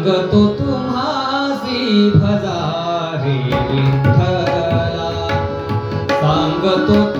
सांगतो तुम्हासी भजारे विठ्ठला. सांगतो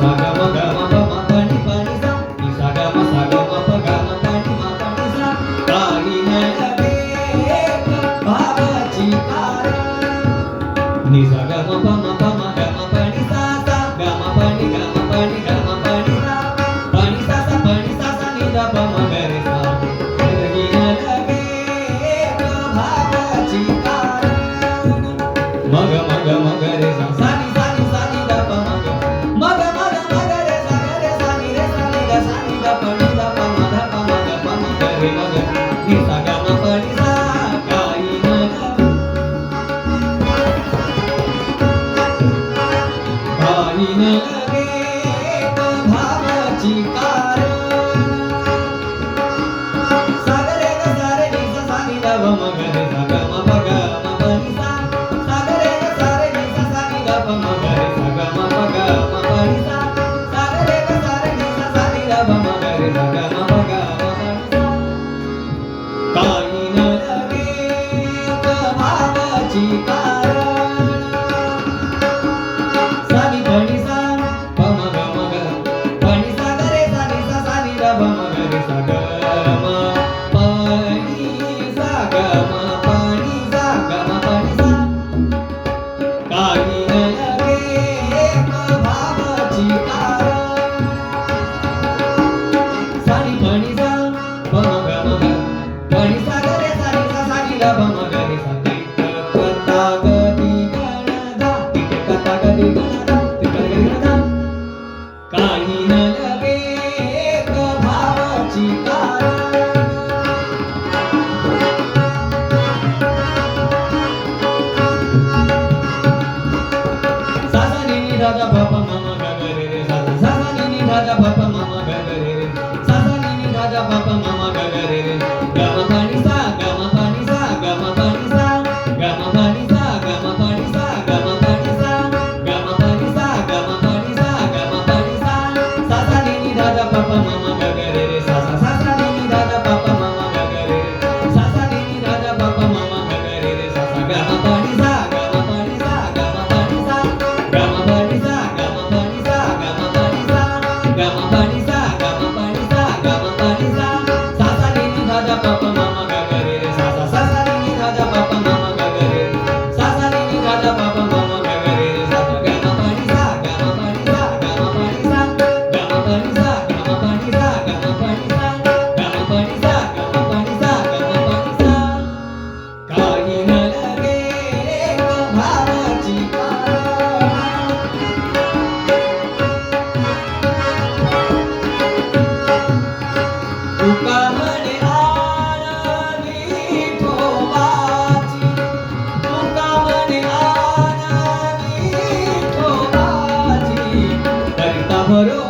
Maga, maga, maga. Vamos. papa mama 걸어